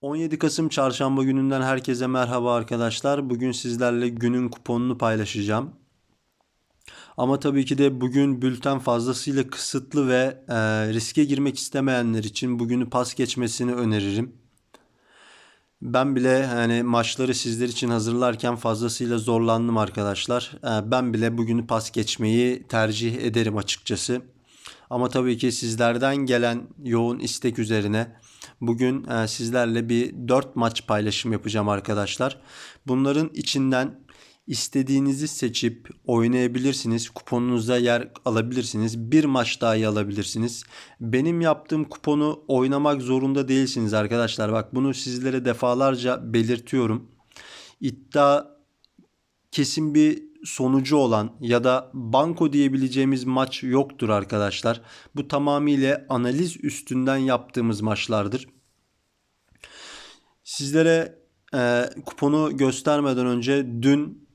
17 Kasım Çarşamba gününden herkese merhaba arkadaşlar. Bugün sizlerle günün kuponunu paylaşacağım. Ama tabii ki de bugün bülten fazlasıyla kısıtlı ve e, riske girmek istemeyenler için bugünü pas geçmesini öneririm. Ben bile hani maçları sizler için hazırlarken fazlasıyla zorlandım arkadaşlar. E, ben bile bugünü pas geçmeyi tercih ederim açıkçası. Ama tabii ki sizlerden gelen yoğun istek üzerine bugün e, sizlerle bir 4 maç paylaşım yapacağım arkadaşlar. Bunların içinden istediğinizi seçip oynayabilirsiniz. Kuponunuza yer alabilirsiniz. Bir maç dahi alabilirsiniz. Benim yaptığım kuponu oynamak zorunda değilsiniz arkadaşlar. Bak bunu sizlere defalarca belirtiyorum. İddia kesin bir sonucu olan ya da banko diyebileceğimiz maç yoktur arkadaşlar. Bu tamamıyla analiz üstünden yaptığımız maçlardır. Sizlere e, kuponu göstermeden önce dün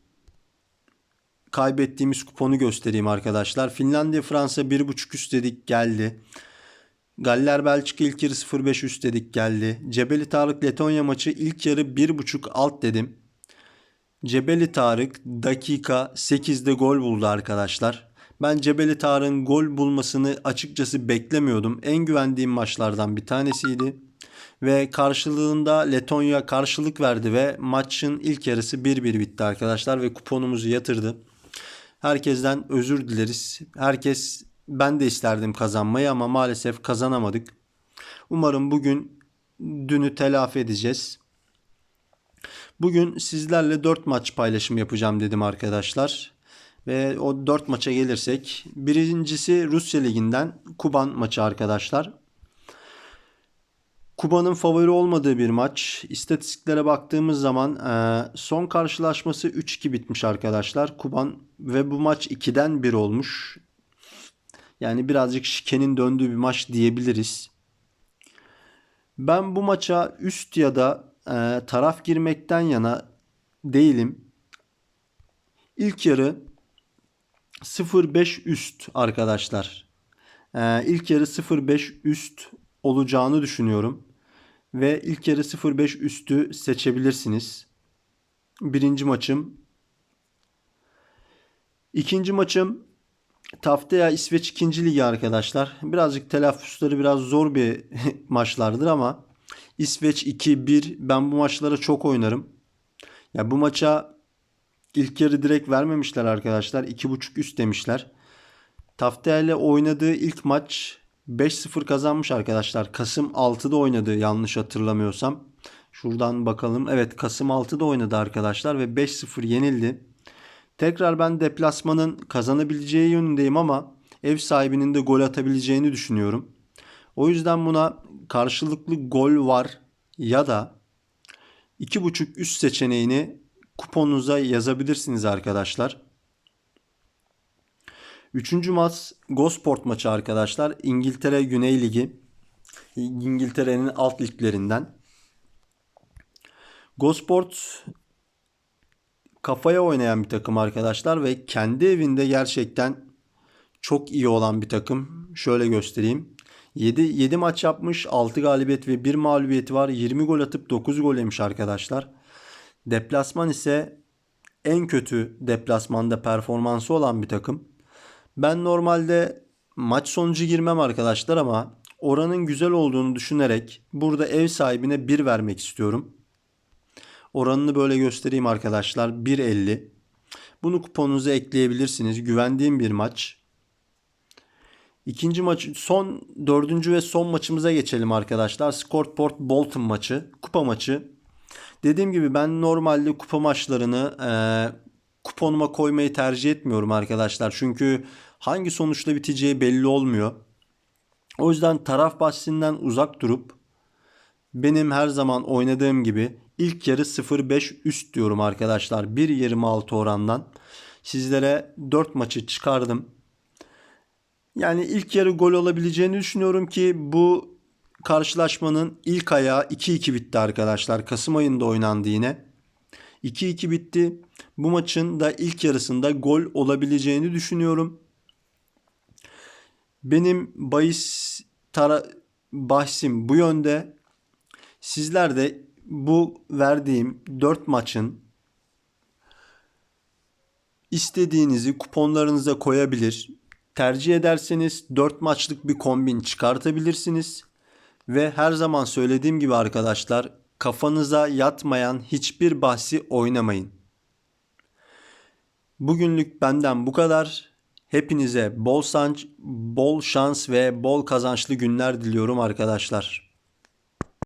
kaybettiğimiz kuponu göstereyim arkadaşlar. Finlandiya Fransa 1.5 üst dedik geldi. Galler Belçika ilk yarı 0.5 üst dedik geldi. Cebeli Tarık Letonya maçı ilk yarı 1.5 alt dedim. Cebeli Tarık dakika 8'de gol buldu arkadaşlar. Ben Cebeli Tarık'ın gol bulmasını açıkçası beklemiyordum. En güvendiğim maçlardan bir tanesiydi. Ve karşılığında Letonya karşılık verdi ve maçın ilk yarısı 1-1 bitti arkadaşlar ve kuponumuzu yatırdı. Herkesten özür dileriz. Herkes ben de isterdim kazanmayı ama maalesef kazanamadık. Umarım bugün dünü telafi edeceğiz. Bugün sizlerle 4 maç paylaşım yapacağım dedim arkadaşlar. Ve o 4 maça gelirsek birincisi Rusya Ligi'nden Kuban maçı arkadaşlar. Kuba'nın favori olmadığı bir maç. İstatistiklere baktığımız zaman e, son karşılaşması 3-2 bitmiş arkadaşlar. Kuban ve bu maç 2'den 1 olmuş. Yani birazcık şikenin döndüğü bir maç diyebiliriz. Ben bu maça üst ya da e, taraf girmekten yana değilim. İlk yarı 0-5 üst arkadaşlar. E, ilk yarı 0-5 üst olacağını düşünüyorum. Ve ilk yarı 0-5 üstü seçebilirsiniz. Birinci maçım. İkinci maçım Taftaya İsveç 2. Ligi arkadaşlar. Birazcık telaffuzları biraz zor bir maçlardır ama İsveç 2-1 ben bu maçlara çok oynarım. Ya bu maça ilk yarı direkt vermemişler arkadaşlar. 2.5 üst demişler. Taftaya ile oynadığı ilk maç 5-0 kazanmış arkadaşlar. Kasım 6'da oynadı yanlış hatırlamıyorsam. Şuradan bakalım. Evet Kasım 6'da oynadı arkadaşlar ve 5-0 yenildi. Tekrar ben deplasmanın kazanabileceği yönündeyim ama ev sahibinin de gol atabileceğini düşünüyorum. O yüzden buna karşılıklı gol var ya da 2.5 üst seçeneğini kuponunuza yazabilirsiniz arkadaşlar. Üçüncü maç Gosport maçı arkadaşlar. İngiltere Güney Ligi. İngiltere'nin alt liglerinden. Gosport kafaya oynayan bir takım arkadaşlar ve kendi evinde gerçekten çok iyi olan bir takım. Şöyle göstereyim. 7, 7 maç yapmış. 6 galibiyet ve 1 mağlubiyeti var. 20 gol atıp 9 gol yemiş arkadaşlar. Deplasman ise en kötü deplasmanda performansı olan bir takım. Ben normalde maç sonucu girmem arkadaşlar ama oranın güzel olduğunu düşünerek burada ev sahibine 1 vermek istiyorum. Oranını böyle göstereyim arkadaşlar. 1.50. Bunu kuponunuza ekleyebilirsiniz. Güvendiğim bir maç. İkinci maç son dördüncü ve son maçımıza geçelim arkadaşlar. Scorport Bolton maçı. Kupa maçı. Dediğim gibi ben normalde kupa maçlarını e, kuponuma koymayı tercih etmiyorum arkadaşlar. Çünkü hangi sonuçla biteceği belli olmuyor. O yüzden taraf bahsinden uzak durup benim her zaman oynadığım gibi ilk yarı 0.5 üst diyorum arkadaşlar. 1.26 orandan sizlere 4 maçı çıkardım. Yani ilk yarı gol olabileceğini düşünüyorum ki bu karşılaşmanın ilk ayağı 2-2 bitti arkadaşlar. Kasım ayında oynandı yine. 2-2 bitti. Bu maçın da ilk yarısında gol olabileceğini düşünüyorum. Benim bahis tara bahsim bu yönde. Sizler de bu verdiğim 4 maçın istediğinizi kuponlarınıza koyabilir. Tercih ederseniz 4 maçlık bir kombin çıkartabilirsiniz. Ve her zaman söylediğim gibi arkadaşlar kafanıza yatmayan hiçbir bahsi oynamayın. Bugünlük benden bu kadar. Hepinize bol sanç, bol şans ve bol kazançlı günler diliyorum arkadaşlar.